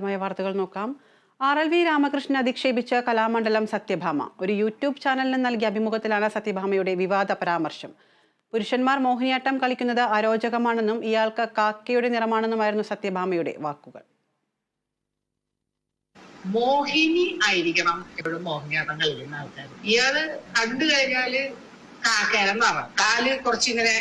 വിശദമായ വാർത്തകൾ നോക്കാം. ആർ എൽ വി രാമകൃഷ്ണൻ അധിക്ഷേപിച്ച കലാമണ്ഡലം സത്യഭാമ. ഒരു യൂട്യൂബ് ചാനലിന് നൽകിയ അഭിമുഖത്തിലാണ് സത്യഭാമയുടെ വിവാദ പരാമർശം. പുരുഷന്മാർ മോഹിനിയാട്ടം കളിക്കുന്നത് അരോചകമാണെന്നും ഇയാൾക്ക് കാക്കയുടെ നിറമാണെന്നുമായിരുന്നു സത്യഭാമയുടെ വാക്കുകൾ. മോഹിനി ആയിരിക്കണം എപ്പോഴും മോഹിനിയാട്ടം കളിക്കുന്ന ആൾക്കാർ ഇയാൾ കണ്ടു കഴിഞ്ഞാൽ കാക്കേരം നിറം കാൽ കുറച്ചിങ്ങനെ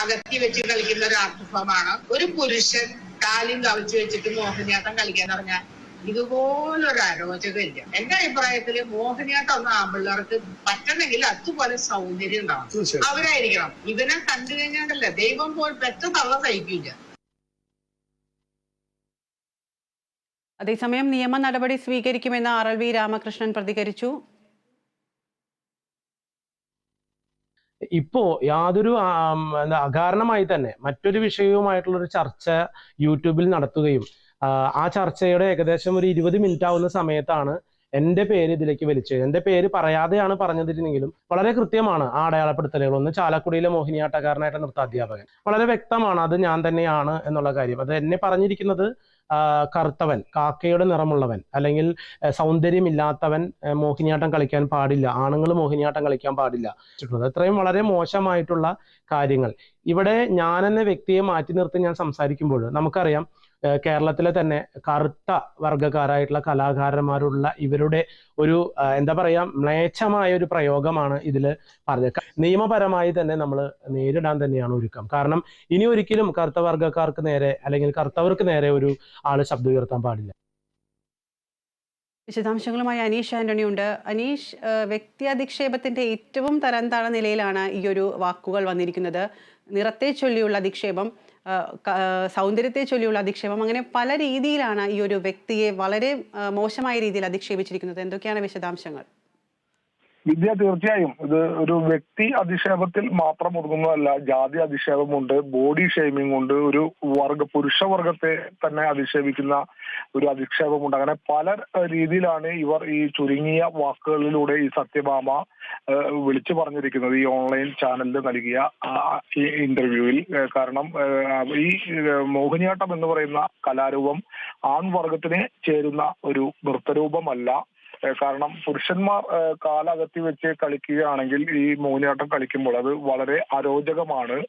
അകത്തി വെച്ച് കളിക്കുന്ന ഒരു ആർട്ടിഫോമാണ് ഒരു പുരുഷൻ കാലും കവിച്ചു വെച്ചിട്ട് മോഹിനിയാട്ടം കളിക്കാന്ന് പറഞ്ഞാൽ ഇതുപോലൊരു അരോചകമില്ല. എന്റെ അഭിപ്രായത്തിൽ മോഹിനിയാട്ടം ഒന്നും ആമ്പിള്ളേർക്ക് പറ്റണമെങ്കിൽ അതുപോലെ സൗന്ദര്യം ഉണ്ടാവും അവരായിരിക്കണം. ഇവനെ കണ്ടു കഴിഞ്ഞാണ്ടല്ല ദൈവം പോൽ പെറ്റ തള്ള സഹിക്കില്ല അതേസമയം നിയമ നടപടി സ്വീകരിക്കുമെന്ന് ആർ എൽ വി രാമകൃഷ്ണൻ പ്രതികരിച്ചു. ഇപ്പോ യാതൊരു എന്താ അകാരണമായി തന്നെ മറ്റൊരു വിഷയവുമായിട്ടുള്ള ഒരു ചർച്ച യൂട്യൂബിൽ നടത്തുകയും ആ, ചർച്ചയുടെ ഏകദേശം ഒരു ഇരുപത് മിനിറ്റ് ആവുന്ന സമയത്താണ് എന്റെ പേര് ഇതിലേക്ക് വലിച്ചത്. എന്റെ പേര് പറയാതെയാണ് പറഞ്ഞതിരുന്നെങ്കിലും വളരെ കൃത്യമാണ് ആ അടയാളപ്പെടുത്തലുകൾ. ഒന്ന് ചാലക്കുടിയിലെ മോഹിനിയാട്ടക്കാരനായിട്ട് നൃത്താധ്യാപകൻ വളരെ വ്യക്തമാണ് അത് ഞാൻ തന്നെയാണ് എന്നുള്ള കാര്യം. അത് എന്നെ പറഞ്ഞിരിക്കുന്നത് കറുത്തവൻ കാക്കയുടെ നിറമുള്ളവൻ അല്ലെങ്കിൽ സൗന്ദര്യമില്ലാത്തവൻ മോഹിനിയാട്ടം കളിക്കാൻ പാടില്ല ആണുങ്ങൾ മോഹിനിയാട്ടം കളിക്കാൻ പാടില്ല. അത്രയും വളരെ മോശമായിട്ടുള്ള കാര്യങ്ങൾ. ഇവിടെ ഞാൻ എന്ന വ്യക്തിയെ മാറ്റി നിർത്തി ഞാൻ സംസാരിക്കുമ്പോൾ നമുക്കറിയാം കേരളത്തിലെ തന്നെ കറുത്ത വർഗക്കാരായിട്ടുള്ള കലാകാരന്മാരുള്ള ഇവരുടെ ഒരു എന്താ പറയാ മ്ലേച്ഛമായ ഒരു പ്രയോഗമാണ് ഇതിൽ പറഞ്ഞത് നിയമപരമായി തന്നെ നമ്മൾ നേരിടാൻ തന്നെയാണ് ഒരുക്കം. കാരണം ഇനി ഒരിക്കലും കറുത്ത വർഗക്കാർക്ക് നേരെ അല്ലെങ്കിൽ കറുത്തവർക്ക് നേരെ ഒരു ആൾ ശബ്ദം ഉയർത്താൻ പാടില്ല. വിശദാംശങ്ങളുമായി അനീഷ് ആന്റണി ഉണ്ട്. അനീഷ് വ്യക്തിയധിക്ഷേപത്തിന്റെ ഏറ്റവും തരം താഴ നിലയിലാണ് ഈ ഒരു വാക്കുകൾ വന്നിരിക്കുന്നത്. നിറത്തെ ചൊല്ലിയുള്ള അധിക്ഷേപം. സൗന്ദര്യത്തെ ചൊല്ലിയുള്ള അധിക്ഷേപം. അങ്ങനെ പല രീതിയിലാണ് ഈ ഒരു വ്യക്തിയെ വളരെ മോശമായ രീതിയിൽ അധിക്ഷേപിച്ചിരിക്കുന്നത്. എന്തൊക്കെയാണ് വിശദാംശങ്ങൾ? വിദ്യ തീർച്ചയായും. ഇത് ഒരു വ്യക്തി അധിക്ഷേപത്തിൽ മാത്രം ഒതുങ്ങുന്നതല്ല. ജാതി അധിക്ഷേപമുണ്ട് ബോഡി ഷെയ്മിംഗ് ഉണ്ട് ഒരു വർഗ പുരുഷവർഗത്തെ തന്നെ അധിക്ഷേപിക്കുന്ന ഒരു അധിക്ഷേപമുണ്ട്. അങ്ങനെ പല രീതിയിലാണ് ഇവർ ഈ ചുരുങ്ങിയ വാക്കുകളിലൂടെ ഈ സത്യഭാമ വിളിച്ചു പറഞ്ഞിരിക്കുന്നത് ഈ ഓൺലൈൻ ചാനലിൽ നൽകിയ ഈ ഇന്റർവ്യൂവിൽ കാരണം ഈ മോഹിനിയാട്ടം എന്ന് പറയുന്ന കലാരൂപം ആൺവർഗത്തിന് ചേരുന്ന ഒരു നൃത്തരൂപമല്ല. കാരണം പുരുഷന്മാർ കാലകത്തി വെച്ച് കളിക്കുകയാണെങ്കിൽ ഈ മോഹിനിയാട്ടം കളിക്കുമ്പോൾ അത് വളരെ അരോചകമാണ്.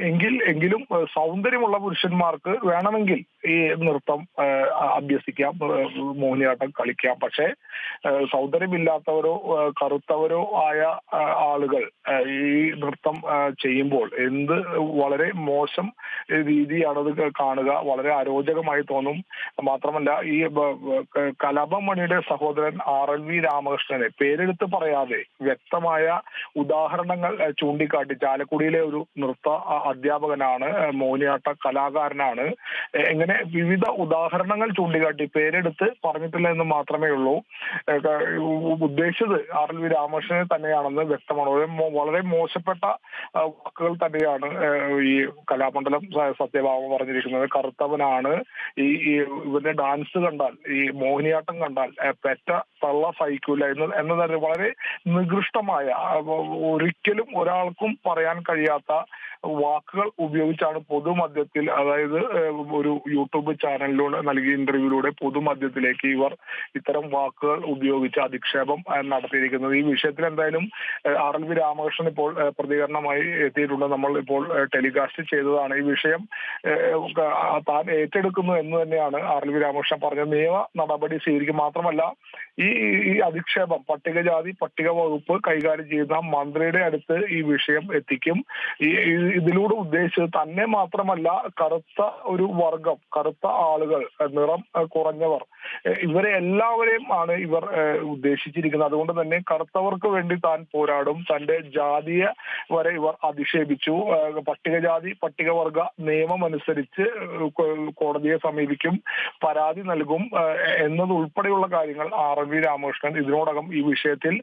എങ്കിൽ എങ്കിലും സൗന്ദര്യമുള്ള പുരുഷന്മാർക്ക് വേണമെങ്കിൽ ഈ നൃത്തം അഭ്യസിക്കാം മോഹിനിയാട്ടം കളിക്കാം. പക്ഷേ സൗന്ദര്യമില്ലാത്തവരോ കറുത്തവരോ ആയ ആളുകൾ ഈ നൃത്തം ചെയ്യുമ്പോൾ എന്ത് വളരെ മോശം രീതിയാണത് കാണുക. വളരെ അരോചകമായി തോന്നും. മാത്രമല്ല ഈ ബ- ബ- ക- കലാപം മണിയുടെ സഹോദരൻ ആർ. L V. രാമകൃഷ്ണനെ പേരെടുത്ത് പറയാതെ വ്യക്തമായ ഉദാഹരണങ്ങൾ ചൂണ്ടിക്കാട്ടി. ചാലക്കുടിയിലെ ഒരു നൃത്ത അ- അധ്യാപകനാണ് മോനിയാട്ട കലാകാരനാണ്. എങ്ങനെ വിവിധ ഉദാഹരണങ്ങൾ ചൂണ്ടിക്കാട്ടി പേരെടുത്ത് പറഞ്ഞിട്ടില്ല എന്ന് മാത്രമേ ഉള്ളൂ. ഉദ്ദേശിച്ചത് ആർ എൽ വി രാമകൃഷ്ണനെ തന്നെയാണെന്ന് വ്യക്തമാണ്. വളരെ മോശപ്പെട്ട വാക്കുകൾ തന്നെയാണ് ഈ കലാമണ്ഡലം സത്യഭാമ പറഞ്ഞിരിക്കുന്നത്. കറുത്തവനാണ്. ഈ ഇവന്റെ ഡാൻസ് കണ്ടാൽ ഈ മോഹിനിയാട്ടം കണ്ടാൽ പെറ്റ തള്ള സഹിക്കൂല എന്ന് എന്നതാണ് വളരെ നികൃഷ്ടമായ ഒരിക്കലും ഒരാൾക്കും പറയാൻ കഴിയാത്ത വാക്കുകൾ ഉപയോഗിച്ചാണ് പൊതുമധ്യത്തിൽ അതായത് ഒരു യൂട്യൂബ് ചാനലിലൂടെ നൽകിയ ഇന്റർവ്യൂവിലൂടെ പൊതുമധ്യത്തിലേക്ക് ഇവർ ഇത്തരം വാക്കുകൾ ഉപയോഗിച്ച് അധിക്ഷേപം നടത്തിയിരിക്കുന്നത്. ഈ വിഷയത്തിൽ എന്തായാലും ആർ എൽ വി രാമകൃഷ്ണൻ ഇപ്പോൾ പ്രതികരണമായി എത്തിയിട്ടുണ്ട്. നമ്മൾ ഇപ്പോൾ ടെലികാസ്റ്റ് ചെയ്തതാണ് ഈ വിഷയം താൻ ഏറ്റെടുക്കുന്നു എന്ന് തന്നെയാണ് ആർ എൽ വി രാമകൃഷ്ണൻ പറഞ്ഞത്. നിയമ നടപടി സ്വീകരിക്കും മാത്രമല്ല ഈ ഈ അധിക്ഷേപം പട്ടികജാതി പട്ടിക വകുപ്പ് കൈകാര്യം ചെയ്യുന്ന മന്ത്രിയുടെ അടുത്ത് ഈ വിഷയം എത്തിക്കും. ഈ- ഇതിലൂടെ ഉദ്ദേശിച്ചത് തന്നെ മാത്രമല്ല കറുത്ത ഒരു വർഗം കറുത്ത ആളുകൾ നിറം കുറഞ്ഞവർ. ഇവരെ എല്ലാവരെയും ആണ് ഇവർ ഉദ്ദേശിച്ചിരിക്കുന്നത്. അതുകൊണ്ട് തന്നെ കറുത്തവർക്ക് വേണ്ടി താൻ പോരാടും. തന്റെ ജാതിയെ വരെ ഇവർ അധിക്ഷേപിച്ചു. പട്ടികജാതി പട്ടികവർഗ നിയമം അനുസരിച്ച് കോടതിയെ സമീപിക്കും പരാതി നൽകും. എന്നതുൾപ്പെടെയുള്ള കാര്യങ്ങൾ ആർ എം വി രാമകൃഷ്ണൻ ഇതിനോടകം ഈ വിഷയത്തിൽ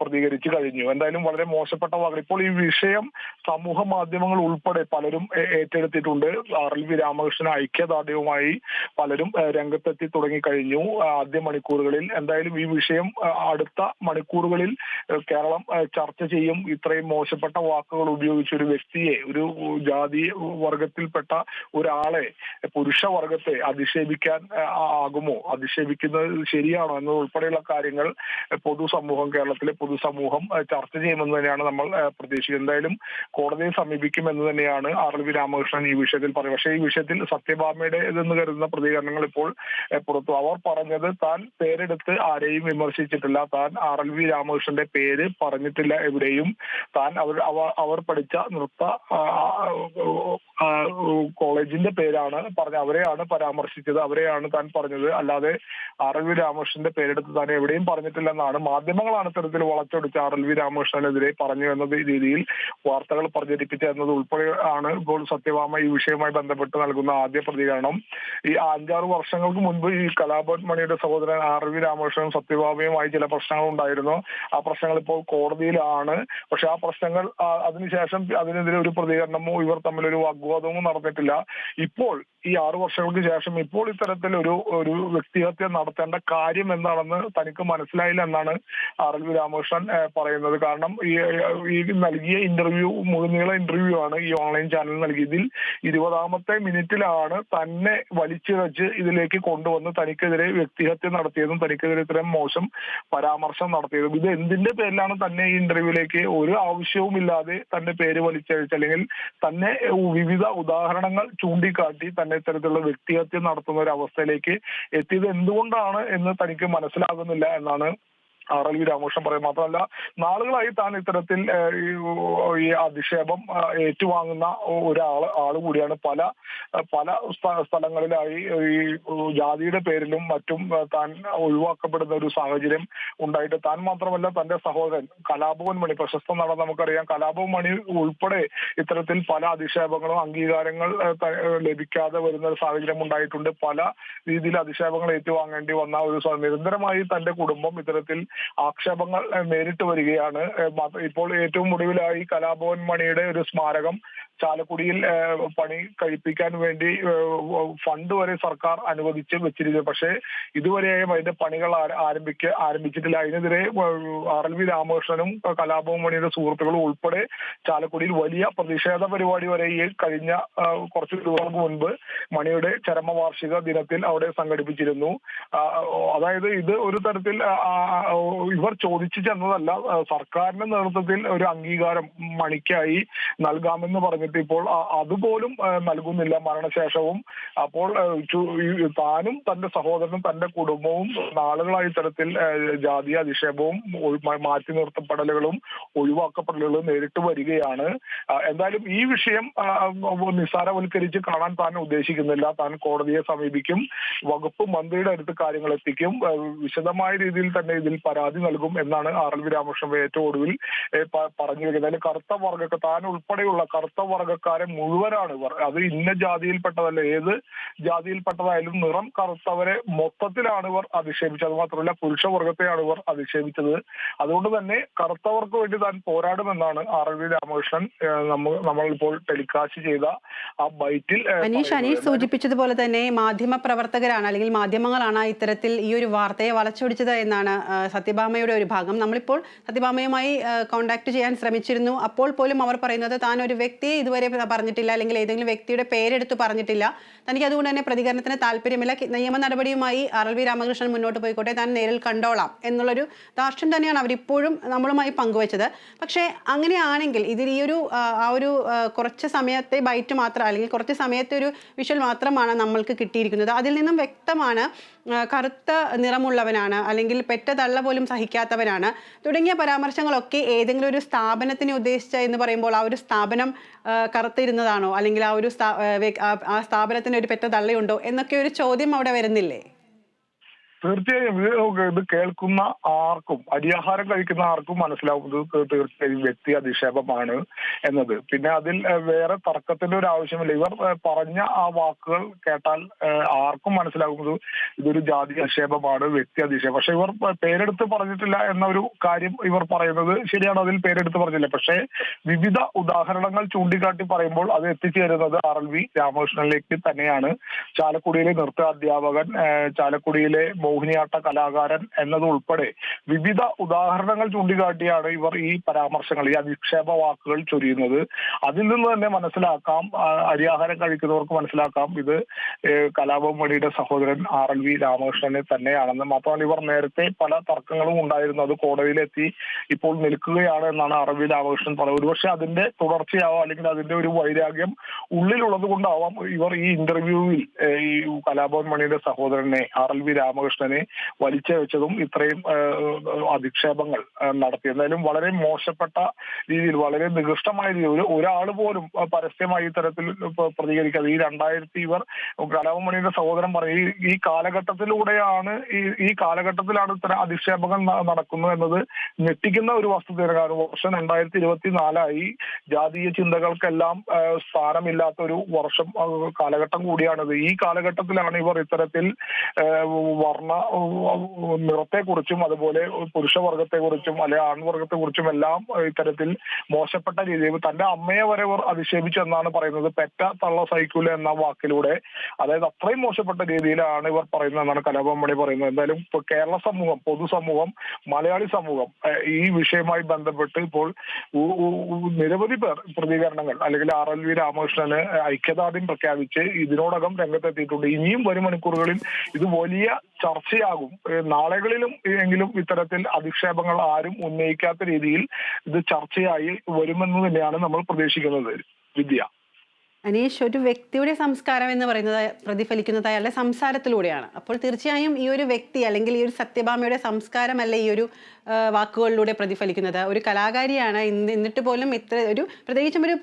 പ്രതികരിച്ചു കഴിഞ്ഞു. എന്തായാലും വളരെ മോശപ്പെട്ട വാർത്ത ഇപ്പോൾ ഈ വിഷയം സമൂഹ മാധ്യമങ്ങൾ ഉൾപ്പെടെ പലരും ഏറ്റെടുത്തിട്ടുണ്ട്. ആർ എൽ വി രാമകൃഷ്ണൻ ഐക്യദാർഢ്യവുമായി പലരും രംഗത്തെത്തി തുടങ്ങിക്കഴിഞ്ഞു. കഴിഞ്ഞു ആദ്യ മണിക്കൂറുകളിൽ എന്തായാലും ഈ വിഷയം അടുത്ത മണിക്കൂറുകളിൽ കേരളം ചർച്ച ചെയ്യും. ഇത്രയും മോശപ്പെട്ട വാക്കുകൾ ഉപയോഗിച്ച ഒരു വ്യക്തിയെ ഒരു ജാതി വർഗത്തിൽപ്പെട്ട ഒരാളെ ഒരാളെ പുരുഷവർഗത്തെ അധിക്ഷേപിക്കാൻ ആകുമോ? അധിക്ഷേപിക്കുന്നത് ശരിയാണോ? എന്നത് ഉൾപ്പെടെയുള്ള കാര്യങ്ങൾ പൊതുസമൂഹം കേരളത്തിലെ പൊതുസമൂഹം ചർച്ച ചെയ്യുമെന്ന് തന്നെയാണ് നമ്മൾ പ്രതീക്ഷിക്കുന്നത്. എന്തായാലും കോടതിയെ സമീപിക്കുമെന്ന് തന്നെയാണ് ആർ എൽ വി രാമകൃഷ്ണൻ ഈ വിഷയത്തിൽ പറയുന്നത് പക്ഷേ ഈ വിഷയത്തിൽ സത്യഭാമയുടെ ഇതെന്ന് കരുതുന്ന പ്രതികരണങ്ങൾ ഇപ്പോൾ പുറത്തു അവർ പറഞ്ഞത് താൻ പേരെടുത്ത് ആരെയും വിമർശിച്ചിട്ടില്ല. താൻ ആർ എൽ വി രാമകൃഷ്ണന്റെ പേര് പറഞ്ഞിട്ടില്ല എവിടെയും. താൻ അവർ അവർ പഠിച്ച നൃത്ത കോളേജിന്റെ പേരാണ് പറഞ്ഞ അവരെയാണ് പരാമർശിച്ചത്. അവരെയാണ് താൻ പറഞ്ഞത്. അല്ലാതെ ആർ എൽ വി രാമകൃഷ്ണന്റെ പേരെടുത്ത് താൻ എവിടെയും പറഞ്ഞിട്ടില്ലെന്നാണ് മാധ്യമങ്ങളാണ് ഇത്തരത്തിൽ വളച്ചൊടിച്ച് ആർ എൽ വി രാമകൃഷ്ണനെതിരെ പറഞ്ഞു എന്ന രീതിയിൽ വാർത്തകൾ പ്രചരിപ്പിച്ച എന്നത് ഉൾപ്പെടെ ആണ് ഇപ്പോൾ സത്യഭാമ ഈ വിഷയവുമായി ബന്ധപ്പെട്ട് നൽകുന്ന ആദ്യ പ്രതികരണം. ഈ അഞ്ചാറ് വർഷങ്ങൾക്ക് മുൻപ് ഈ കലാഭവൻ മണിയുടെ സഹോദരൻ ആർ വി രാമകൃഷ്ണനും സത്യഭാമയുമായി ചില പ്രശ്നങ്ങൾ ഉണ്ടായിരുന്നു. ആ പ്രശ്നങ്ങൾ ഇപ്പോൾ കോടതിയിലാണ്. പക്ഷെ ആ പ്രശ്നങ്ങൾ അതിനുശേഷം അതിനെതിരെ ഒരു പ്രതികരണമോ ഇവർ തമ്മിൽ ഒരു വാഗ്വാദമോ നടന്നിട്ടില്ല. ഇപ്പോൾ ഈ ആറു വർഷങ്ങൾക്ക് ശേഷം ഇപ്പോൾ ഇത്തരത്തിൽ ഒരു വ്യക്തിഹത്യ നടത്തേണ്ട കാര്യം എന്താണെന്ന് തനിക്ക് മനസ്സിലായില്ല എന്നാണ് ആർ എൽ രാമകൃഷ്ണൻ പറയുന്നത്. കാരണം ഈ ഈ നൽകിയ ഇന്റർവ്യൂ മുഴുനീള ഇന്റർവ്യൂ ആണ് ഈ ഓൺലൈൻ ചാനൽ നൽകിയതിൽ ഇരുപതാമത്തെ മിനിറ്റിലാണ് തന്നെ വലിച്ചിഴച്ച് ഇതിലേക്ക് കൊണ്ടുവന്ന് തനിക്കെതിരെ വ്യക്തിഹത്യ നടത്തിയതും തനിക്കെതിരെ ഇത്രയും മോശം പരാമർശം നടത്തിയതും. ഇത് എന്തിന്റെ പേരിലാണ് തന്നെ ഈ ഇന്റർവ്യൂവിലേക്ക് ഒരു ആവശ്യവുമില്ലാതെ തന്റെ പേര് വലിച്ചഴിച്ച് അല്ലെങ്കിൽ തന്നെ വിവിധ ഉദാഹരണങ്ങൾ ചൂണ്ടിക്കാട്ടി തന്നെ ഇത്തരത്തിലുള്ള വ്യക്തിഹത്യ നടത്തുന്ന ഒരു അവസ്ഥയിലേക്ക് എത്തിയത് എന്തുകൊണ്ടാണ് എന്ന് തനിക്ക് മനസ്സിലാകുന്നില്ല എന്നാണ് ആർ എൽ വി രാമകൃഷ്ണൻ പറയും മാത്രമല്ല നാളുകളായി താൻ ഇത്തരത്തിൽ ഈ- അധിക്ഷേപം ഏറ്റുവാങ്ങുന്ന ഒരാൾ ആൾ കൂടിയാണ്. പല പല സ്ഥലങ്ങളിലായി ഈ ജാതിയുടെ പേരിലും മറ്റും താൻ ഒഴിവാക്കപ്പെടുന്ന ഒരു സാഹചര്യം ഉണ്ടായിട്ട് താൻ മാത്രമല്ല തന്റെ സഹോദരൻ കലാഭവൻ മണി പ്രശസ്ത നടൻ നമുക്കറിയാം. കലാഭവൻ മണി ഉൾപ്പെടെ ഇത്തരത്തിൽ പല അധിക്ഷേപങ്ങളും അംഗീകാരങ്ങൾ ലഭിക്കാതെ വരുന്ന ഒരു സാഹചര്യം ഉണ്ടായിട്ടുണ്ട്. പല രീതിയിൽ അധിക്ഷേപങ്ങൾ ഏറ്റുവാങ്ങേണ്ടി വന്ന ഒരു നിരന്തരമായി തന്റെ കുടുംബം ഇത്തരത്തിൽ ആക്ഷേപങ്ങൾ നേരിട്ട് വരികയാണ്. ഇപ്പോൾ ഏറ്റവും ഒടുവിലായി കലാഭവൻ മണിയുടെ ഒരു സ്മാരകം ചാലക്കുടിയിൽ പണി കഴിപ്പിക്കാൻ വേണ്ടി ഫണ്ട് വരെ സർക്കാർ അനുവദിച്ച് വെച്ചിരുന്നു പക്ഷേ ഇതുവരെയും അതിന്റെ പണികൾ ആര- ആരംഭിക്ക ആരംഭിച്ചിട്ടില്ല. അതിനെതിരെ ആർ എൽ വി രാമകൃഷ്ണനും കലാഭവൻ മണിയുടെ സുഹൃത്തുക്കളും ഉൾപ്പെടെ ചാലക്കുടിയിൽ വലിയ പ്രതിഷേധ പരിപാടി വരെ ഈ കഴിഞ്ഞ കുറച്ച് ദിവസങ്ങൾക്ക് മുൻപ് മണിയുടെ ചരമവാർഷിക ദിനത്തിൽ അവിടെ സംഘടിപ്പിച്ചിരുന്നു. അതായത് ഇത് ഒരു തരത്തിൽ ഇവർ ചോദിച്ചു ചെന്നതല്ല സർക്കാരിന്റെ നേതൃത്വത്തിൽ ഒരു അംഗീകാരം മണിക്കായി നൽകാമെന്ന് പറഞ്ഞിട്ട് ഇപ്പോൾ അതുപോലും നൽകുന്നില്ല മരണശേഷവും. അപ്പോൾ താനും തന്റെ സഹോദരനും തന്റെ കുടുംബവും നാളുകളായി ഇത്തരത്തിൽ ജാതി അധിക്ഷേപവും മാറ്റി നിർത്തപ്പെടലുകളും ഒഴിവാക്കപ്പെടലുകളും നേരിട്ട് വരികയാണ്. എന്തായാലും ഈ വിഷയം നിസ്സാരവൽക്കരിച്ച് കാണാൻ താൻ ഉദ്ദേശിക്കുന്നില്ല. താൻ കോടതിയെ സമീപിക്കും. വകുപ്പ് മന്ത്രിയുടെ അടുത്ത് കാര്യങ്ങൾ എത്തിക്കും. വിശദമായ രീതിയിൽ തന്നെ ഇതിൽ പരാതി നൽകും എന്നാണ് ആർ എൽ വി രാമകൃഷ്ണൻ ഏറ്റവും ഒടുവിൽ പറഞ്ഞു വെക്കുന്നത് കറുത്ത വർഗ താൻ ഉൾപ്പെടെയുള്ള കറുത്ത വർഗക്കാരെ മുഴുവനാണ്. ഇവർ അത് ഇന്ന ജാതിയിൽപ്പെട്ടതല്ല ഏത് ജാതിയിൽപ്പെട്ടതായാലും നിറം കറുത്തവരെ മൊത്തത്തിലാണ് ഇവർ അധിക്ഷേപിച്ചത്. മാത്രമല്ല പുരുഷവർഗത്തെയാണ് ഇവർ അധിക്ഷേപിച്ചത്. അതുകൊണ്ട് തന്നെ കറുത്തവർക്ക് വേണ്ടി താൻ പോരാടുമെന്നാണ് ആർ എൽ വി രാമകൃഷ്ണൻ ഇപ്പോൾ ടെലികാസ്റ്റ് ചെയ്ത ആ ബൈറ്റിൽ അനീഷ് അനീഷ് സൂചിപ്പിച്ചതുപോലെ തന്നെ മാധ്യമ പ്രവർത്തകരാണ് അല്ലെങ്കിൽ മാധ്യമങ്ങളാണ് ഇത്തരത്തിൽ ഈ ഒരു വാർത്തയെ വളച്ചൊടിച്ചത് എന്നാണ് സത്യഭാമയുടെ ഒരു ഭാഗം. നമ്മളിപ്പോൾ സത്യഭാമയുമായി കോൺടാക്ട് ചെയ്യാൻ ശ്രമിച്ചിരുന്നു. അപ്പോൾ പോലും അവർ പറയുന്നത് താൻ ഒരു വ്യക്തിയെ ഇതുവരെ പറഞ്ഞിട്ടില്ല അല്ലെങ്കിൽ ഏതെങ്കിലും വ്യക്തിയുടെ പേരെടുത്ത് പറഞ്ഞിട്ടില്ല. തനിക്ക് അതുകൊണ്ട് തന്നെ പ്രതികരണത്തിന് താല്പര്യമില്ല. നിയമ നടപടിയുമായി ആർ എൽ വി രാമകൃഷ്ണൻ മുന്നോട്ട് പോയിക്കോട്ടെ താൻ നേരിൽ കണ്ടോളാം എന്നുള്ളൊരു ദാർഷ്ട്യം തന്നെയാണ് അവരിപ്പോഴും നമ്മളുമായി പങ്കുവച്ചത്. പക്ഷേ അങ്ങനെയാണെങ്കിൽ ഇതിൽ ഈ ഒരു ആ, ഒരു കുറച്ച് സമയത്തെ ബൈറ്റ് മാത്രം അല്ലെങ്കിൽ കുറച്ച് സമയത്തെ ഒരു വിഷ്വൽ മാത്രമാണ് നമ്മൾക്ക് കിട്ടിയിരിക്കുന്നത്. അതിൽ നിന്നും വ്യക്തമാണ് കറുത്ത നിറമുള്ളവനാണ് അല്ലെങ്കിൽ പെറ്റ തള്ള പോലും സഹിക്കാത്തവനാണ്. തുടങ്ങിയ പരാമർശങ്ങളൊക്കെ ഏതെങ്കിലും ഒരു സ്ഥാപനത്തിനെ ഉദ്ദേശിച്ച എന്ന് പറയുമ്പോൾ ആ ഒരു സ്ഥാപനം കറുത്തിരുന്നതാണോ? അല്ലെങ്കിൽ ആ ഒരു ആ സ്ഥാപനത്തിന് ഒരു പെറ്റ തള്ളയുണ്ടോ? എന്നൊക്കെ ഒരു ചോദ്യം അവിടെ വരുന്നില്ലേ? തീർച്ചയായും ഇത് കേൾക്കുന്ന ആർക്കും അരിയാഹാരം കഴിക്കുന്ന ആർക്കും മനസ്സിലാവും ഇത് തീ- തീർച്ചയായും വ്യക്തി അധിക്ഷേപമാണ് എന്നത്. പിന്നെ അതിൽ വേറെ തർക്കത്തിന്റെ ഒരു ആവശ്യമില്ല. ഇവർ പറഞ്ഞ ആ വാക്കുകൾ കേട്ടാൽ ആർക്കും മനസ്സിലാകുന്നത് ഇതൊരു ജാതി അധിക്ഷേപമാണ് വ്യക്തി അധിക്ഷേപം. പക്ഷെ ഇവർ പേരെടുത്ത് പറഞ്ഞിട്ടില്ല എന്ന ഒരു കാര്യം ഇവർ പറയുന്നത് ശരിയാണ്. അതിൽ പേരെടുത്ത് പറഞ്ഞില്ല. പക്ഷേ വിവിധ ഉദാഹരണങ്ങൾ ചൂണ്ടിക്കാട്ടി പറയുമ്പോൾ അത് എത്തിച്ചേരുന്നത് ആർ എൽ വി രാമകൃഷ്ണനിലേക്ക് തന്നെയാണ്. ചാലക്കുടിയിലെ നൃത്ത അധ്യാപകൻ ചാലക്കുടിയിലെ മോഹിനിയാട്ട കലാകാരൻ എന്നതുൾപ്പെടെ വിവിധ ഉദാഹരണങ്ങൾ ചൂണ്ടിക്കാട്ടിയാണ് ഇവർ ഈ പരാമർശങ്ങൾ ഈ അധിക്ഷേപ വാക്കുകൾ ചൊരിയുന്നത്. അതിൽ നിന്ന് തന്നെ മനസ്സിലാക്കാം അരിയാഹാരം കഴിക്കുന്നവർക്ക് മനസ്സിലാക്കാം. ഇത് കലാപം മണിയുടെ സഹോദരൻ ആർ എൽ വി രാമകൃഷ്ണനെ തന്നെയാണെന്ന് മാത്രമല്ല ഇവർ നേരത്തെ പല തർക്കങ്ങളും ഉണ്ടായിരുന്നു. അത് കോടതിയിലെത്തി ഇപ്പോൾ നിൽക്കുകയാണ് എന്നാണ് ആർ എൽ വി രാമകൃഷ്ണൻ പറയുന്നത് ഒരുപക്ഷെ അതിന്റെ തുടർച്ചയാവാം അല്ലെങ്കിൽ അതിന്റെ ഒരു വൈരാഗ്യം ഉള്ളിലുള്ളത് കൊണ്ടാവാം ഇവർ ഈ ഇന്റർവ്യൂവിൽ ഈ കലാഭവൻ മണിയുടെ സഹോദരനെ ആർ എൽ വി രാമകൃഷ്ണനെ വലിച്ചയച്ചതും ഇത്രയും അധിക്ഷേപങ്ങൾ നടത്തി. എന്തായാലും വളരെ മോശപ്പെട്ട രീതിയിൽ വളരെ നികൃഷ്ടമായ രീതിയിൽ ഒരു ഒരാൾ പോലും പരസ്യമായി ഇത്തരത്തിൽ പ്രതികരിക്കാതെ ഈ രണ്ടായിരത്തി ഇവർ കലാഭവൻ മണിയുടെ സഹോദരൻ പറയും ഈ- കാലഘട്ടത്തിലൂടെയാണ് ഈ ഈ കാലഘട്ടത്തിലാണ് ഇത്തരം അധിക്ഷേപങ്ങൾ നടക്കുന്നത് എന്നത് ഞെട്ടിക്കുന്ന ഒരു വസ്തുതയാണ്. കാരണം വർഷം രണ്ടായിരത്തി ഇരുപത്തിനാലായി ജാതീയ ചിന്തകൾക്കെല്ലാം സ്ഥാനമില്ലാത്ത ഒരു വർഷം കാലഘട്ടം കൂടിയാണിത്. ഈ കാലഘട്ടത്തിലാണ് ഇവർ ഇത്തരത്തിൽ വർണ നിറത്തെ കുറിച്ചും അതുപോലെ പുരുഷവർഗത്തെ കുറിച്ചും അല്ലെ ആൺവർഗത്തെ കുറിച്ചും എല്ലാം ഇത്തരത്തിൽ മോശപ്പെട്ട രീതിയിൽ തന്റെ അമ്മയെ വരെ അധിക്ഷേപിച്ചു എന്നാണ് പറയുന്നത്. പെറ്റ തള്ള സൈക്കിൾ എന്ന വാക്കിലൂടെ. അതായത് അത്രയും മോശപ്പെട്ട രീതിയിലാണ് ഇവർ പറയുന്നത് എന്നാണ് കലാപമണി മണി പറയുന്നത്. എന്തായാലും ഇപ്പൊ കേരള സമൂഹം പൊതുസമൂഹം മലയാളി സമൂഹം ഈ വിഷയമായി ബന്ധപ്പെട്ട് ഇപ്പോൾ നിരവധി പേർ പ്രതികരണങ്ങൾ അല്ലെങ്കിൽ ആർ എൽ വി രാമകൃഷ്ണന് ഐക്യദാർഢ്യം പ്രഖ്യാപിച്ച് ഇതിനോടകം രംഗത്തെത്തിയിട്ടുണ്ട്. ഇനിയും വരും മണിക്കൂറുകളിൽ ഇത് വലിയ ചർച്ചയാകും. നാളെകളിലും എങ്കിലും ഇത്തരത്തിൽ അധിക്ഷേപങ്ങൾ ആരും ഉന്നയിക്കാത്ത രീതിയിൽ ഇത് ചർച്ചയായി വരുമെന്ന് തന്നെയാണ് നമ്മൾ പ്രതീക്ഷിക്കുന്നത് വിദ്യ. അനീഷ് ഒരു വ്യക്തിയുടെ സംസ്കാരം എന്ന് പറയുന്നത് പ്രതിഫലിക്കുന്നത് അയാളുടെ സംസാരത്തിലൂടെയാണ്. അപ്പോൾ തീർച്ചയായും ഈ ഒരു വ്യക്തി അല്ലെങ്കിൽ ഈ ഒരു സത്യഭാമയുടെ സംസ്കാരമല്ല ഈ ഒരു വാക്കുകളിലൂടെ പ്രതിഫലിക്കുന്നത്. ഒരു കലാകാരിയാണ്. ഇന്ന് എന്നിട്ട് പോലും ഇത്ര ഒരു പ്രത്യേകിച്ചും ഒരു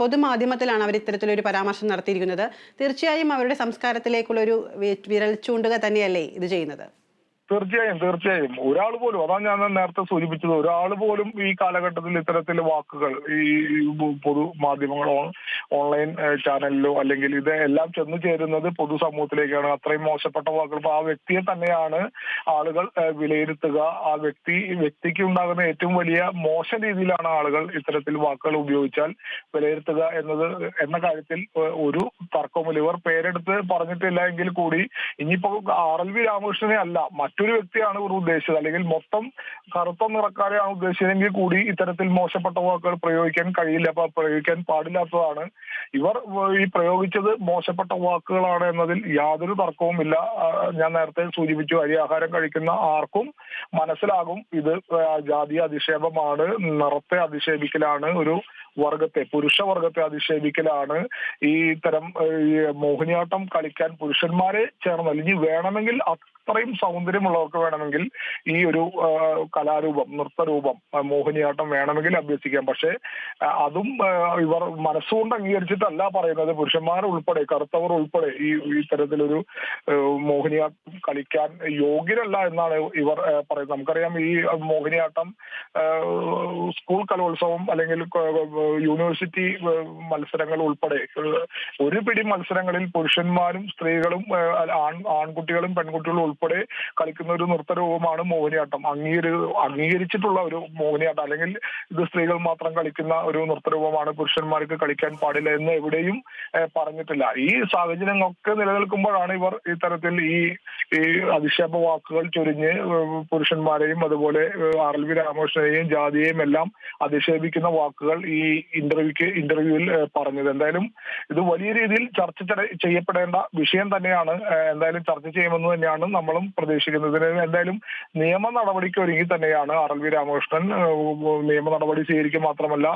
പൊതുമാധ്യമത്തിലാണ് അവർ ഇത്തരത്തിലൊരു പരാമർശം നടത്തിയിരിക്കുന്നത്. തീർച്ചയായും അവരുടെ സംസ്കാരത്തിലേക്കുള്ള ഒരു വിരൽ ചൂണ്ടുക തന്നെയല്ലേ ഇത് ചെയ്യുന്നത്. തീർച്ചയായും തീർച്ചയായും. ഒരാൾ പോലും അതാണ് ഞാൻ നേരത്തെ സൂചിപ്പിച്ചത് ഒരാൾ പോലും ഈ കാലഘട്ടത്തിൽ ഇത്തരത്തിൽ വാക്കുകൾ ഈ പൊതു മാധ്യമങ്ങളോ ഓൺലൈൻ ചാനലിലോ അല്ലെങ്കിൽ ഇത് എല്ലാം ചെന്ന് ചേരുന്നത് പൊതുസമൂഹത്തിലേക്കാണ്. അത്രയും മോശപ്പെട്ട വാക്കുകൾ. ആ വ്യക്തിയെ തന്നെയാണ് ആളുകൾ വിലയിരുത്തുക. ആ വ്യക്തി വ്യക്തിക്ക് ഉണ്ടാകുന്ന ഏറ്റവും വലിയ മോശം രീതിയിലാണ് ആളുകൾ ഇത്തരത്തിൽ വാക്കുകൾ ഉപയോഗിച്ചാൽ വിലയിരുത്തുക എന്നത് എന്ന കാര്യത്തിൽ ഒരു തർക്കവുമില്ല. ഇവർ പേരെടുത്ത് പറഞ്ഞിട്ടില്ല എങ്കിൽ കൂടി ഇനിയിപ്പോ ആർ എൽ വി രാമകൃഷ്ണനെ അല്ല മറ്റൊരു വ്യക്തിയാണ് ഇവർ ഉദ്ദേശിച്ചത്. അല്ലെങ്കിൽ മൊത്തം കറുത്ത നിറക്കാരെയാണ് ഉദ്ദേശിച്ചതെങ്കിൽ കൂടി ഇത്തരത്തിൽ മോശപ്പെട്ട വാക്കുകൾ പ്രയോഗിക്കാൻ കഴിയില്ല. അപ്പൊ പ്രയോഗിക്കാൻ പാടില്ലാത്തതാണ്. ഇവർ ഈ പ്രയോഗിച്ചത് മോശപ്പെട്ട വാക്കുകളാണ് എന്നതിൽ യാതൊരു തർക്കവുമില്ല ഞാൻ നേരത്തെ സൂചിപ്പിച്ചു അരി ആഹാരം കഴിക്കുന്ന ആർക്കും മനസ്സിലാകും ഇത് ജാതി അധിക്ഷേപമാണ്. നിറത്തെ അധിക്ഷേപിക്കലാണ് ഒരു വർഗത്തെ പുരുഷ വർഗത്തെ അധിക്ഷേപിക്കലാണ്. ഈ തരം മോഹിനിയാട്ടം കളിക്കാൻ പുരുഷന്മാരെ ചേർന്ന് അല്ലെങ്കിൽ വേണമെങ്കിൽ അത്രയും സൗന്ദര്യമുള്ളവർക്ക് വേണമെങ്കിൽ ഈ ഒരു കലാരൂപം നൃത്തരൂപം മോഹിനിയാട്ടം വേണമെങ്കിൽ അഭ്യസിക്കാം. പക്ഷേ അതും ഇവർ മനസ്സുകൊണ്ട് അംഗീകരിച്ചിട്ടല്ല പറയുന്നത്. പുരുഷന്മാർ ഉൾപ്പെടെ കറുത്തവർ ഉൾപ്പെടെ ഈ ഇത്തരത്തിലൊരു മോഹിനിയാട്ടം കളിക്കാൻ യോഗ്യരല്ല എന്നാണ് ഇവർ പറയുന്നത്. നമുക്കറിയാം ഈ മോഹിനിയാട്ടം സ്കൂൾ കലോത്സവം അല്ലെങ്കിൽ യൂണിവേഴ്സിറ്റി മത്സരങ്ങൾ ഉൾപ്പെടെ ഒരു പിടി മത്സരങ്ങളിൽ പുരുഷന്മാരും സ്ത്രീകളും ആൺ ആൺകുട്ടികളും പെൺകുട്ടികളും ഉൾപ്പെടെ കളിക്കുന്ന ഒരു നൃത്ത രൂപമാണ് മോഹിനിയാട്ടം. അംഗീകരി അംഗീകരിച്ചിട്ടുള്ള ഒരു മോഹിനിയാട്ടം അല്ലെങ്കിൽ ഇത് സ്ത്രീകൾ മാത്രം കളിക്കുന്ന ഒരു നൃത്തരൂപമാണ് പുരുഷന്മാർക്ക് കളിക്കാൻ പാടില്ല എന്ന് എവിടെയും പറഞ്ഞിട്ടില്ല. ഈ സാഹചര്യങ്ങളൊക്കെ നിലനിൽക്കുമ്പോഴാണ് ഇവർ ഇത്തരത്തിൽ ഈ ഈ അധിക്ഷേപ വാക്കുകൾ ചൊരിഞ്ഞ് പുരുഷന്മാരെയും അതുപോലെ ആർ എൽ വി രാമകൃഷ്ണനെയും ജാതിയെയും എല്ലാം അധിക്ഷേപിക്കുന്ന വാക്കുകൾ ഈ ഇന്റർവ്യൂക്ക് ഇന്റർവ്യൂവിൽ പറഞ്ഞത്. എന്തായാലും ഇത് വലിയ രീതിയിൽ ചർച്ച ചെയ്യപ്പെടേണ്ട വിഷയം തന്നെയാണ്. എന്തായാലും ചർച്ച ചെയ്യുമെന്ന് തന്നെയാണ് നമ്മളും പ്രതീക്ഷിക്കുന്നത് ഇതിന് എന്തായാലും നിയമ നടപടിക്ക് ഒരുങ്ങി തന്നെയാണ് ആർ എൽ വി രാമകൃഷ്ണൻ. നിയമ നടപടി സ്വീകരിക്കുക മാത്രമല്ല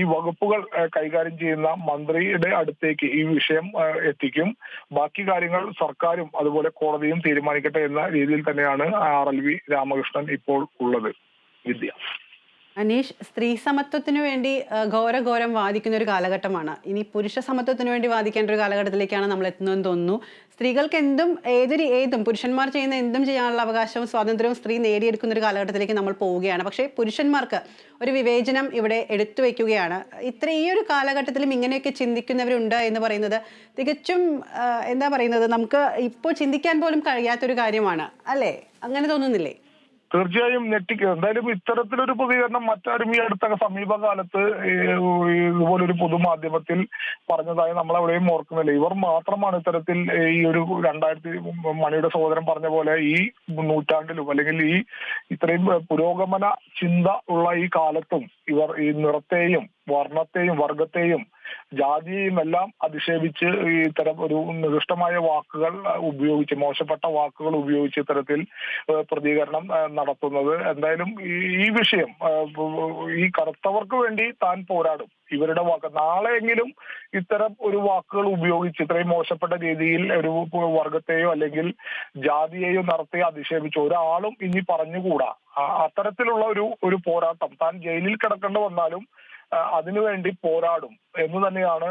ഈ വകുപ്പുകൾ കൈകാര്യം ചെയ്യുന്ന മന്ത്രിയുടെ അടുത്തേക്ക് ഈ വിഷയം എത്തിക്കും. ബാക്കി കാര്യങ്ങൾ സർക്കാരും അതുപോലെ കോടതിയും തീരുമാനിക്കട്ടെ എന്ന രീതിയിൽ തന്നെയാണ് ആർ എൽ വി രാമകൃഷ്ണൻ ഇപ്പോൾ ഉള്ളത്. വിദ്യ. അനീഷ് സ്ത്രീ സമത്വത്തിന് വേണ്ടി ഘോരഘോരം വാദിക്കുന്ന ഒരു കാലഘട്ടമാണ്. ഇനി പുരുഷ സമത്വത്തിന് വേണ്ടി വാദിക്കേണ്ട ഒരു കാലഘട്ടത്തിലേക്കാണ് നമ്മൾ എത്തുന്നതെന്ന് തോന്നുന്നു. സ്ത്രീകൾക്ക് എന്തും ഏതൊരു ഏതും പുരുഷന്മാർ ചെയ്യുന്ന എന്തും ചെയ്യാനുള്ള അവകാശവും സ്വാതന്ത്ര്യവും സ്ത്രീ നേടിയെടുക്കുന്ന ഒരു കാലഘട്ടത്തിലേക്ക് നമ്മൾ പോവുകയാണ്. പക്ഷേ പുരുഷന്മാർക്ക് ഒരു വിവേചനം ഇവിടെ എടുത്തു വയ്ക്കുകയാണ്. ഇത്ര ഈ ഒരു കാലഘട്ടത്തിലും ഇങ്ങനെയൊക്കെ ചിന്തിക്കുന്നവരുണ്ട് എന്ന് പറയുന്നത് തികച്ചും എന്താ പറയുന്നത് നമുക്ക് ഇപ്പോൾ ചിന്തിക്കാൻ പോലും കഴിയാത്തൊരു കാര്യമാണ്. അല്ലേ? അങ്ങനെ തോന്നുന്നില്ലേ? തീർച്ചയായും ഞെട്ടിക്കുക എന്തായാലും ഇത്തരത്തിലൊരു പ്രതികരണം മറ്റാരും ഈ അടുത്ത സമീപകാലത്ത് ഇതുപോലൊരു പൊതുമാധ്യമത്തിൽ പറഞ്ഞതായി നമ്മൾ എവിടെയും ഓർക്കുന്നില്ല. ഇവർ മാത്രമാണ് ഇത്തരത്തിൽ ഈ ഒരു രണ്ടായിരത്തി മണിയുടെ സഹോദരൻ പറഞ്ഞ പോലെ ഈ നൂറ്റാണ്ടിലും അല്ലെങ്കിൽ ഈ ഇത്രയും പുരോഗമന ചിന്ത ഉള്ള ഈ കാലത്തും ഇവർ ഈ നിറത്തെയും വർണത്തെയും വർഗത്തെയും ജാതിയെയും എല്ലാം അധിക്ഷേപിച്ച് ഇത്തരം ഒരു നികൃഷ്ടമായ വാക്കുകൾ ഉപയോഗിച്ച് മോശപ്പെട്ട വാക്കുകൾ ഉപയോഗിച്ച് ഇത്തരത്തിൽ പ്രതികരണം നടത്തുന്നത്. എന്തായാലും ഈ വിഷയം ഈ കറുത്തവർക്ക് വേണ്ടി താൻ പോരാടും. ഇവരുടെ വാക്ക് നാളെയെങ്കിലും ഇത്തരം ഒരു വാക്കുകൾ ഉപയോഗിച്ച് ഇത്രയും മോശപ്പെട്ട രീതിയിൽ ഒരു വർഗത്തെയോ അല്ലെങ്കിൽ ജാതിയെയോ നടത്തി അധിക്ഷേപിച്ച് ഒരാളും ഇനി പറഞ്ഞുകൂടാ. അത്തരത്തിലുള്ള ഒരു ഒരു പോരാട്ടം താൻ ജയിലിൽ കിടക്കേണ്ടി വന്നാലും അതിനുവേണ്ടി പോരാടും എന്ന് തന്നെയാണ്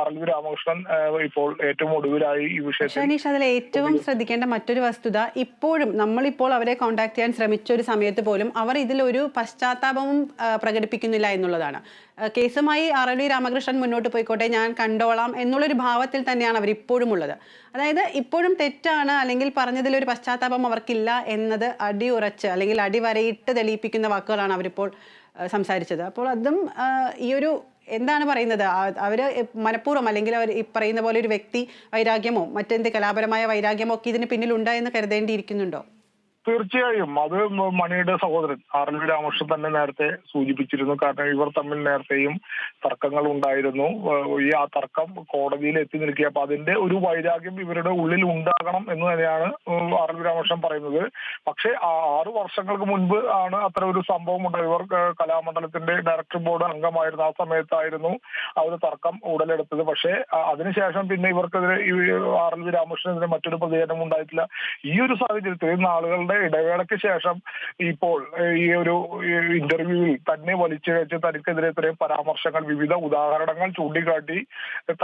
അറിവ് രാമകൃഷ്ണൻ ഇപ്പോൾ ഏറ്റവും ഒടുവിലായി ഈ വിഷയത്തിൽ അതിൽ ഏറ്റവും ശ്രദ്ധിക്കേണ്ട മറ്റൊരു വസ്തുത ഇപ്പോഴും നമ്മളിപ്പോൾ അവരെ കോൺടാക്ട് ചെയ്യാൻ ശ്രമിച്ച ഒരു സമയത്ത് പോലും അവർ ഇതിലൊരു പശ്ചാത്താപവും പ്രകടിപ്പിക്കുന്നില്ല എന്നുള്ളതാണ്. കേസുമായി വി രാമകൃഷ്ണൻ മുന്നോട്ട് പോയിക്കോട്ടെ ഞാൻ കണ്ടോളാം എന്നുള്ളൊരു ഭാവത്തിൽ തന്നെയാണ് അവർ ഇപ്പോഴും ഉള്ളത്. അതായത് ഇപ്പോഴും തെറ്റാണ് അല്ലെങ്കിൽ പറഞ്ഞതിലൊരു പശ്ചാത്താപം അവർക്കില്ല എന്നത് അടിയുറച്ച് അല്ലെങ്കിൽ അടിവരയിട്ട് തെളിയിപ്പിക്കുന്ന വാക്കുകളാണ് അവരിപ്പോൾ സംസാരിച്ചത്. അപ്പോൾ അതും ഈ ഒരു എന്താണ് പറയുന്നത്? അവർ മനഃപൂർവം അല്ലെങ്കിൽ അവർ ഈ പറയുന്ന പോലെ ഒരു വ്യക്തി വൈരാഗ്യമോ മറ്റെന്ത് കലാപരമായ വൈരാഗ്യമോ ഒക്കെ ഇതിന് പിന്നിലുണ്ടോ എന്ന് കരുതേണ്ടിയിരിക്കുന്നുണ്ടോ? തീർച്ചയായും. അത് മണിയുടെ സഹോദരൻ ആർ എൽ വി രാമകൃഷ്ണൻ തന്നെ നേരത്തെ സൂചിപ്പിച്ചിരുന്നു. കാരണം ഇവർ തമ്മിൽ നേരത്തെയും തർക്കങ്ങൾ ഉണ്ടായിരുന്നു. ഈ ആ തർക്കം കോടതിയിൽ എത്തി നിൽക്കുക. അപ്പൊ അതിന്റെ ഒരു വൈരാഗ്യം ഇവരുടെ ഉള്ളിൽ ഉണ്ടാകണം എന്ന് തന്നെയാണ് ആർ എൽ വി രാമകൃഷ്ണൻ പറയുന്നത്. പക്ഷേ ആറ് വർഷങ്ങൾക്ക് മുൻപ് ആണ് അത്ര ഒരു സംഭവം ഉണ്ടായത്. ഇവർ കലാമണ്ഡലത്തിന്റെ ഡയറക്ടർ ബോർഡ് അംഗമായിരുന്നു ആ സമയത്തായിരുന്നു ആ ഒരു തർക്കം ഉടലെടുത്തത്. പക്ഷേ അതിനുശേഷം പിന്നെ ഇവർക്കെതിരെ ആർ എൽ വി രാമകൃഷ്ണനെതിരെ മറ്റൊരു പ്രതികരണം ഉണ്ടായിട്ടില്ല. ഈ ഒരു സാഹചര്യത്തിൽ നാളുകളുടെ ഇടവേളയ്ക്ക് ശേഷം ഇപ്പോൾ ഈ ഒരു ഇന്റർവ്യൂവിൽ തന്നെ വലിച്ചിഴച്ച് തനിക്കെതിരെ ഇത്രയും പരാമർശങ്ങൾ വിവിധ ഉദാഹരണങ്ങൾ ചൂണ്ടിക്കാട്ടി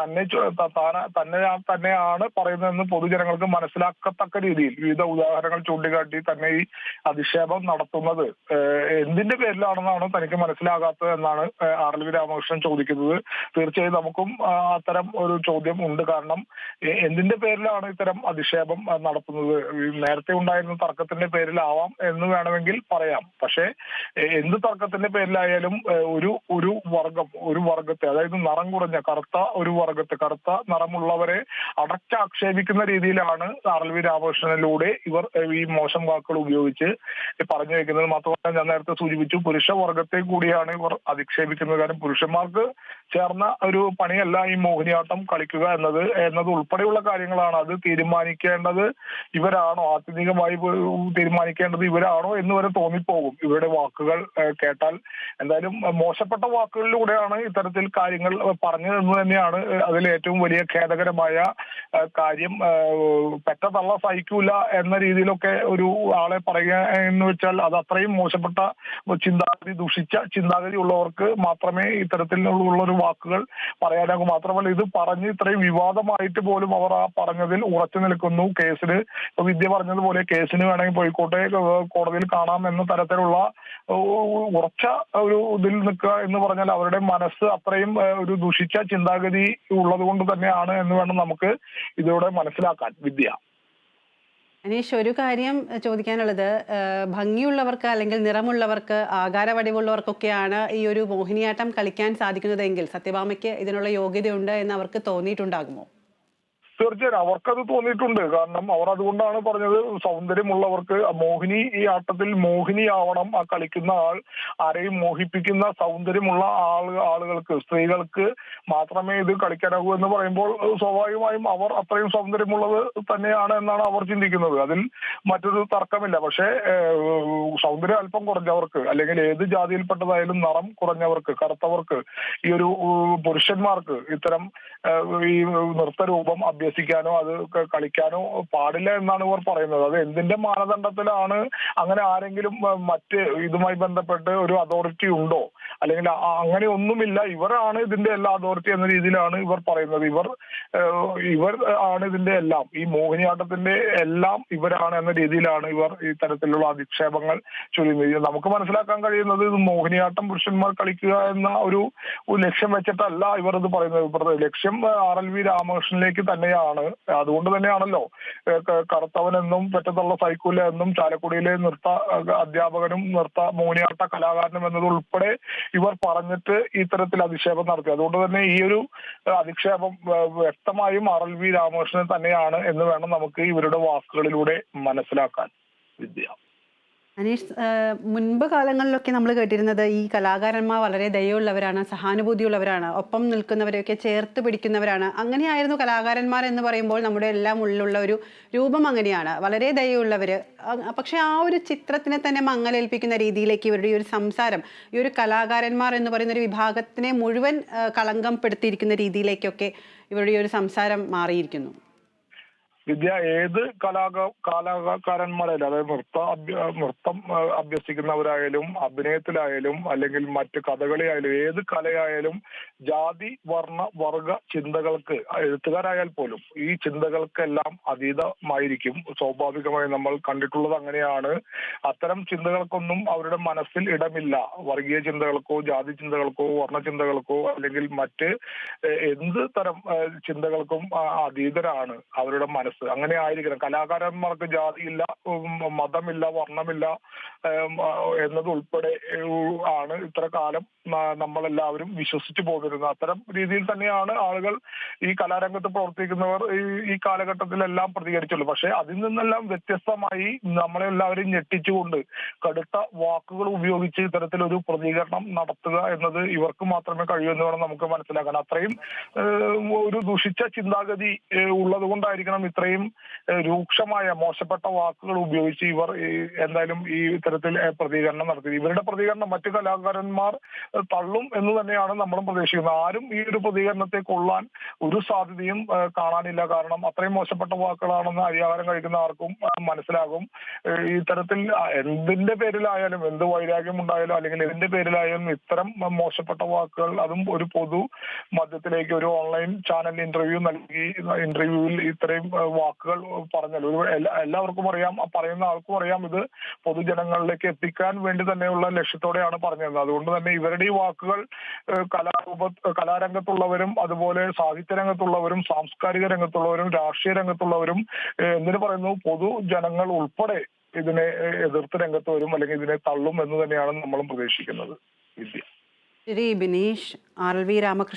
തന്നെ തന്നെ തന്നെയാണ് പറയുന്നതെന്ന് പൊതുജനങ്ങൾക്ക് മനസ്സിലാക്കത്തക്ക രീതിയിൽ വിവിധ ഉദാഹരണങ്ങൾ ചൂണ്ടിക്കാട്ടി തന്നെ ഈ അധിക്ഷേപം നടത്തുന്നത്. എന്തിന്റെ പേരിലാണെന്നാണ് തനിക്ക് മനസ്സിലാകാത്തത് എന്നാണ് ആർ എൽ വി രാമകൃഷ്ണൻ ചോദിക്കുന്നത്. തീർച്ചയായും നമുക്കും അത്തരം ഒരു ചോദ്യം ഉണ്ട്. കാരണം എന്തിന്റെ പേരിലാണ് ഇത്തരം അധിക്ഷേപം നടത്തുന്നത്? നേരത്തെ ഉണ്ടായിരുന്ന തർക്കത്തിന്റെ പേരിലാവാം എന്ന് വേണമെങ്കിൽ പറയാം. പക്ഷേ എന്ത് തർക്കത്തിന്റെ പേരിലായാലും ഒരു ഒരു വർഗം ഒരു വർഗത്തെ അതായത് നിറം കുറഞ്ഞ കറുത്ത ഒരു വർഗത്തെ കറുത്ത നിറമുള്ളവരെ അടച്ചാക്ഷേപിക്കുന്ന രീതിയിലാണ് ആർ എൽ വി രാമകൃഷ്ണനിലൂടെ ഇവർ ഈ മോശം വാക്കുകൾ ഉപയോഗിച്ച് പറഞ്ഞു വെക്കുന്നത്. മാത്രമല്ല ഞാൻ നേരത്തെ സൂചിപ്പിച്ചു പുരുഷ വർഗത്തെ കൂടിയാണ് ഇവർ അധിക്ഷേപിക്കുന്നത്. കാരണം പുരുഷന്മാർക്ക് ചേർന്ന ഒരു പണിയല്ല ഈ മോഹിനിയാട്ടം കളിക്കുക എന്നത്. എന്നത് ഉൾപ്പെടെയുള്ള കാര്യങ്ങളാണ് അത് തീരുമാനിക്കേണ്ടത്. ഇവരാണോ ആത്യന്തികമായി തീരുമാനിക്കേണ്ടത് ഇവരാണോ എന്ന് വരെ തോന്നിപ്പോകും. ഇവരുടെ വാക്കുകൾ കേട്ടാൽ എന്തായാലും മോശപ്പെട്ട വാക്കുകളിലൂടെയാണ് ഇത്തരത്തിൽ കാര്യങ്ങൾ പറഞ്ഞു എന്ന് തന്നെയാണ്. അതിൽ ഏറ്റവും വലിയ ഖേദകരമായ കാര്യം പെറ്റ തള്ള സഹിക്കൂല എന്ന രീതിയിലൊക്കെ ഒരു ആളെ പറയുക എന്ന് വെച്ചാൽ അത് അത്രയും മോശപ്പെട്ട ചിന്താഗതി ദുഷിച്ച ചിന്താഗതി ഉള്ളവർക്ക് മാത്രമേ ഇത്തരത്തിലുള്ള ഒരു വാക്കുകൾ പറയാനാകൂ. മാത്രമല്ല ഇത് പറഞ്ഞ് ഇത്രയും വിവാദമായിട്ട് പോലും അവർ ആ പറഞ്ഞതിൽ ഉറച്ചു നിൽക്കുന്നു കേസിന് ഇപ്പൊ വിദ്യ പറഞ്ഞതുപോലെ കേസിന് വേണമെങ്കിൽ പോയിക്കോട്ടെ കോടതിയിൽ കാണാം എന്ന തരത്തിലുള്ള ഉറച്ച ഒരു ഇതിൽ നിൽക്കുക എന്ന് പറഞ്ഞാൽ അവരുടെ മനസ്സ് അത്രയും ഒരു ദുഷിച്ച ചിന്താഗതി ഉള്ളത് കൊണ്ട് തന്നെയാണ് എന്ന് വേണം നമുക്ക് ഇതോടെ മനസ്സിലാക്കാൻ വിദ്യ. അനീഷ് ഒരു കാര്യം ചോദിക്കാനുള്ളത്. ഭംഗിയുള്ളവർക്ക് അല്ലെങ്കിൽ നിറമുള്ളവർക്ക് ആകാരവടിവുള്ളവർക്കൊക്കെയാണ് ഈ ഒരു മോഹിനിയാട്ടം കളിക്കാൻ സാധിക്കുന്നതെങ്കിൽ സത്യഭാമയ്ക്ക് ഇതിനുള്ള യോഗ്യതയുണ്ട് എന്ന് അവർക്ക് തോന്നിയിട്ടുണ്ടാകുമോ? തീർച്ചയായും അവർക്കത് തോന്നിയിട്ടുണ്ട്. കാരണം അവർ അതുകൊണ്ടാണ് പറഞ്ഞത് സൗന്ദര്യമുള്ളവർക്ക് മോഹിനി ഈ ആട്ടത്തിൽ മോഹിനിയാവണം. ആ കളിക്കുന്ന ആൾ ആരെയും മോഹിപ്പിക്കുന്ന സൗന്ദര്യമുള്ള ആൾ ആളുകൾക്ക് സ്ത്രീകൾക്ക് മാത്രമേ ഇത് കളിക്കാനാകൂ എന്ന് പറയുമ്പോൾ സ്വാഭാവികമായും അവർ അത്രയും സൗന്ദര്യമുള്ളത് തന്നെയാണ് എന്നാണ് അവർ ചിന്തിക്കുന്നത്. അതിൽ മറ്റൊരു തർക്കമില്ല. പക്ഷേ സൗന്ദര്യം അല്പം കുറഞ്ഞവർക്ക് അല്ലെങ്കിൽ ഏത് ജാതിയിൽപ്പെട്ടതായാലും നിറം കുറഞ്ഞവർക്ക് കറുത്തവർക്ക് ഈ ഒരു പുരുഷന്മാർക്ക് ഇത്തരം ഈ നൃത്തരൂപം അഭ്യസിക്കാനോ അത് കളിക്കാനോ പാടില്ല എന്നാണ് ഇവർ പറയുന്നത്. അത് എന്തിന്റെ മാനദണ്ഡത്തിലാണ് അങ്ങനെ ആരെങ്കിലും മറ്റ് ഇതുമായി ബന്ധപ്പെട്ട് ഒരു അതോറിറ്റി ഉണ്ടോ? അല്ലെങ്കിൽ അങ്ങനെ ഒന്നുമില്ല. ഇവരാണ് ഇതിന്റെ എല്ലാ അതോറിറ്റി എന്ന രീതിയിലാണ് ഇവർ പറയുന്നത്. ഇവർ ഇവർ ആണ് ഇതിന്റെ എല്ലാം. ഈ മോഹിനിയാട്ടത്തിന്റെ എല്ലാം ഇവരാണ് എന്ന രീതിയിലാണ് ഇവർ ഈ തരത്തിലുള്ള അധിക്ഷേപങ്ങൾ ചൊല്ലുന്നത്. നമുക്ക് മനസ്സിലാക്കാൻ കഴിയുന്നത് ഇത് മോഹിനിയാട്ടം പുരുഷന്മാർ കളിക്കുക എന്ന ഒരു ലക്ഷ്യം വെച്ചിട്ടല്ല ഇവർ ഇത് പറയുന്നത്. ലക്ഷ്യം ആർ എൽ വി രാമകൃഷ്ണനിലേക്ക് തന്നെയാണ് അതുകൊണ്ട് തന്നെയാണല്ലോ കറുത്തവനെന്നും സൈക്കൂല സൈക്കിൾ എന്നും ചാലക്കുടിയിലെ നൃത്ത അധ്യാപകനും നൃത്ത മോഹിനിയാട്ട കലാകാരനും എന്നതുൾപ്പെടെ ഇവർ പറഞ്ഞിട്ട് ഇത്തരത്തിൽ അധിക്ഷേപം നടത്തി. അതുകൊണ്ട് തന്നെ ഈ ഒരു അധിക്ഷേപം വ്യക്തമായും ആർ എൽ വി രാമകൃഷ്ണൻ തന്നെയാണ് എന്ന് വേണം നമുക്ക് ഇവരുടെ വാക്കുകളിലൂടെ മനസ്സിലാക്കാൻ. വിദ്യ. അനീഷ് മുൻപ് കാലങ്ങളിലൊക്കെ നമ്മൾ കേട്ടിരുന്നത് ഈ കലാകാരന്മാർ വളരെ ദയുള്ളവരാണ് സഹാനുഭൂതിയുള്ളവരാണ് ഒപ്പം നിൽക്കുന്നവരെയൊക്കെ ചേർത്ത് പിടിക്കുന്നവരാണ്. അങ്ങനെയായിരുന്നു കലാകാരന്മാർ എന്ന് പറയുമ്പോൾ നമ്മുടെ എല്ലാം ഉള്ളിലുള്ള ഒരു രൂപം അങ്ങനെയാണ്. വളരെ ദയുള്ളവർ പക്ഷേ ആ ഒരു ചിത്രത്തിനെ തന്നെ മങ്ങലേൽപ്പിക്കുന്ന രീതിയിലേക്ക് ഇവരുടെ ഈ ഒരു സംസാരം ഈ ഒരു കലാകാരന്മാർ എന്ന് പറയുന്ന ഒരു വിഭാഗത്തിനെ മുഴുവൻ കളങ്കം പെടുത്തിയിരിക്കുന്ന രീതിയിലേക്കൊക്കെ ഇവരുടെ ഈ ഒരു സംസാരം മാറിയിരിക്കുന്നു. വിദ്യ ഏത് കലാക കലാകാരന്മാരായാലും അതായത് നൃത്ത നൃത്തം അഭ്യസിക്കുന്നവരായാലും അഭിനയത്തിലായാലും അല്ലെങ്കിൽ മറ്റ് കഥകളിയായാലും ഏത് കലയായാലും ജാതി വർണ വർഗ ചിന്തകൾക്ക് എഴുത്തുകാരായാൽ പോലും ഈ ചിന്തകൾക്കെല്ലാം അതീതമായിരിക്കും. സ്വാഭാവികമായി നമ്മൾ കണ്ടിട്ടുള്ളത് അങ്ങനെയാണ്. അത്തരം ചിന്തകൾക്കൊന്നും അവരുടെ മനസ്സിൽ ഇടമില്ല. വർഗീയ ചിന്തകൾക്കോ ജാതി ചിന്തകൾക്കോ വർണ ചിന്തകൾക്കോ അല്ലെങ്കിൽ മറ്റ് എന്ത് തരം ചിന്തകൾക്കും അതീതരാണ് അവരുടെ മനസ്സ് അങ്ങനെ ആയിരിക്കണം. കലാകാരന്മാർക്ക് ജാതിയില്ല മതമില്ല വർണമില്ല ഏം, ആ, എന്നത് ഉൾപ്പെടെ ഏഹ്, ആണ് ഇത്ര കാലം നമ്മളെല്ലാവരും വിശ്വസിച്ചു പോന്നിരുന്നത്. അത്തരം രീതിയിൽ തന്നെയാണ് ആളുകൾ ഈ കലാരംഗത്ത് പ്രവർത്തിക്കുന്നവർ ഈ കാലഘട്ടത്തിലെല്ലാം പ്രതികരിച്ചുള്ളൂ. പക്ഷെ അതിൽ നിന്നെല്ലാം വ്യത്യസ്തമായി നമ്മളെ എല്ലാവരെയും ഞെട്ടിച്ചുകൊണ്ട് കടുത്ത വാക്കുകൾ ഉപയോഗിച്ച് ഇത്തരത്തിലൊരു പ്രതികരണം നടത്തുക എന്നത് ഇവർക്ക് മാത്രമേ കഴിയൂ എന്ന് നമുക്ക് മനസ്സിലാക്കാൻ. അത്രയും ഒരു ദുഷിച്ച ചിന്താഗതി ഉള്ളത് കൊണ്ടായിരിക്കണം ഇത്രയും ഏഹ്, രൂക്ഷമായ മോശപ്പെട്ട വാക്കുകൾ ഉപയോഗിച്ച് ഇവർ എന്തായാലും ഈ ഇത്തരത്തിൽ പ്രതികരണം നടത്തി. ഇവരുടെ പ്രതികരണം മറ്റു കലാകാരന്മാർ തള്ളും എന്ന് തന്നെയാണ് നമ്മളും പ്രതീക്ഷിക്കുന്നത്. ആരും ഈ ഒരു പ്രതികരണത്തെ കൊള്ളാൻ ഒരു സാധ്യതയും കാണാനില്ല. കാരണം അത്രയും മോശപ്പെട്ട വാക്കുകളാണെന്ന് അരിയാഹാരം കഴിക്കുന്ന ആർക്കും മനസ്സിലാകും. ഇത്തരത്തിൽ എന്തിന്റെ പേരിലായാലും എന്ത് വൈരാഗ്യം ഉണ്ടായാലും അല്ലെങ്കിൽ എന്തിന്റെ പേരിലായാലും ഇത്തരം മോശപ്പെട്ട വാക്കുകൾ അതും ഒരു പൊതു മധ്യത്തിലേക്ക് ഒരു ഓൺലൈൻ ചാനൽ ഇന്റർവ്യൂ നൽകി ഇന്റർവ്യൂവിൽ ഇത്രയും വാക്കുകൾ പറഞ്ഞല്ലോ ഒരു എല്ലാവർക്കും അറിയാം പറയുന്ന ആൾക്കും അറിയാം ഇത് പൊതുജനങ്ങളിലേക്ക് എത്തിക്കാൻ വേണ്ടി തന്നെയുള്ള ലക്ഷ്യത്തോടെയാണ് പറഞ്ഞത് അതുകൊണ്ട് തന്നെ ഇവരുടെ ഈ വാക്കുകൾ കലാരൂപ കലാരംഗത്തുള്ളവരും അതുപോലെ സാഹിത്യ രംഗത്തുള്ളവരും സാംസ്കാരിക രംഗത്തുള്ളവരും രാഷ്ട്രീയ രംഗത്തുള്ളവരും എന്തിനു പറയുന്നു? പൊതുജനങ്ങൾ ഉൾപ്പെടെ ഇതിനെ എതിർത്ത് രംഗത്ത് വരും അല്ലെങ്കിൽ ഇതിനെ തള്ളും എന്ന് തന്നെയാണ് നമ്മളും പ്രതീക്ഷിക്കുന്നത്. വിദ്യ. ശരി Bineesh R L V Ramakrishnan.